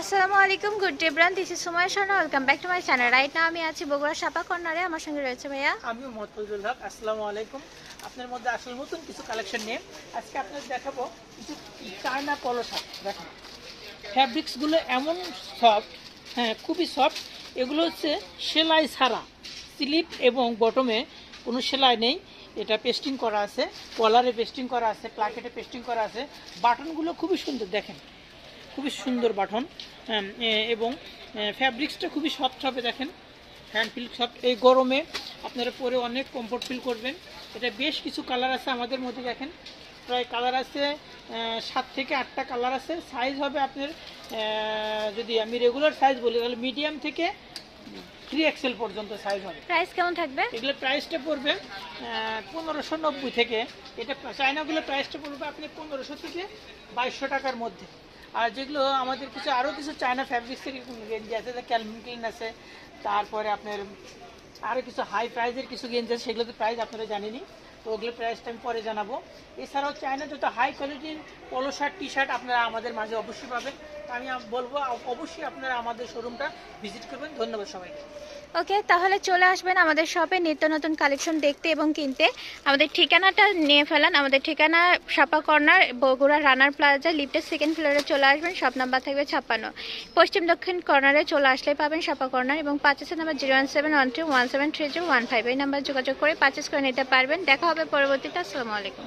আসসালামু আলাইকুম, good day brand this is Sumoy Sharma welcome back to my channel right now আমি আছি বগুড়া সাপা কর্নারে, আমার সঙ্গে রয়েছে ভাইয়া। আমি মতজুল হক, আসসালামু আলাইকুম। আপনার মধ্যে আসলে নতুন কিছু কালেকশন নিয়ে আজকে আপনাদের দেখাবো কিছু চায়না শার্ট দেখেন ফ্যাব্রিক্সগুলো এমন সফট হ্যাঁ খুবই সফট এগুলো হচ্ছে সেলাই ছাড়া স্লিপ এবং বটমে কোনো সেলাই নেই। এটা পেস্টিং করা আছে কলারে পেস্টিং করা আছে প্লাকেটে পেস্টিং করা আছে। বাটনগুলো খুবই সুন্দর, দেখেন। খুবই সুন্দর বাটন। হ্যাঁ, এবং ফ্যাব্রিক্সটা খুবই সফট হবে দেখেন। হ্যান্ড ফিল সফট এই গরমে আপনারা পরে অনেক কমফোর্ট ফিল করবেন। এটা বেশ কিছু কালার আছে আমাদের মধ্যে দেখেন। প্রায় কালার আছে সাত থেকে আটটা কালার আছে। সাইজ হবে আপনার যদি আমি রেগুলার সাইজ বলি তাহলে মিডিয়াম থেকে থ্রি এক্সেল পর্যন্ত সাইজ হবে। প্রাইস কেমন থাকবে? এগুলো প্রাইসটা পড়বে পনেরোশো নব্বই থেকে। এটা চায়নাগুলো প্রাইসটা পড়বে আপনি পনেরোশো থেকে বাইশশো টাকার মধ্যে। আর যেগুলো আমাদের কিছু আরও কিছু চায়না ফ্যাব্রিক্সের গেঞ্জি আছে ক্যালভিন ক্লিন আছে, তারপরে আপনার আরও কিছু হাই প্রাইজের কিছু গেঞ্জি আছে, সেগুলোতে প্রাইস আপনারা জানেনই। তো ওগুলো প্রাইসটা আমি পরে জানাব। এছাড়াও চায়না যত হাই কোয়ালিটির পলো শার্ট টি শার্ট আপনারা আমাদের মাঝে অবশ্যই পাবেন। আমি বলব, অবশ্যই আপনারা আমাদের শোরুমটা ভিজিট করবেন। ধন্যবাদ সবাইকে। ওকে, তাহলে চলে আসবেন আমাদের শপে নিত্য নতুন কালেকশন দেখতে এবং কিনতে। আমাদের ঠিকানাটা নিয়ে ফেলান। আমাদের ঠিকানা Sapa corner Bogura runner plaza লিফটের সেকেন্ড ফ্লোরে চলে আসবেন। শপ নাম্বার থাকবে ছাপ্পান্ন। পশ্চিম দক্ষিণ কর্নারে চলে আসলে পাবেন সাপা কর্নার এবং পাঁচেসের number zero one seven one two one seven three zero one five এই নাম্বার যোগাযোগ করে পারচেস করে নিতে পারবেন। দেখা হবে পরবর্তীতে। আসসালামু আলাইকুম।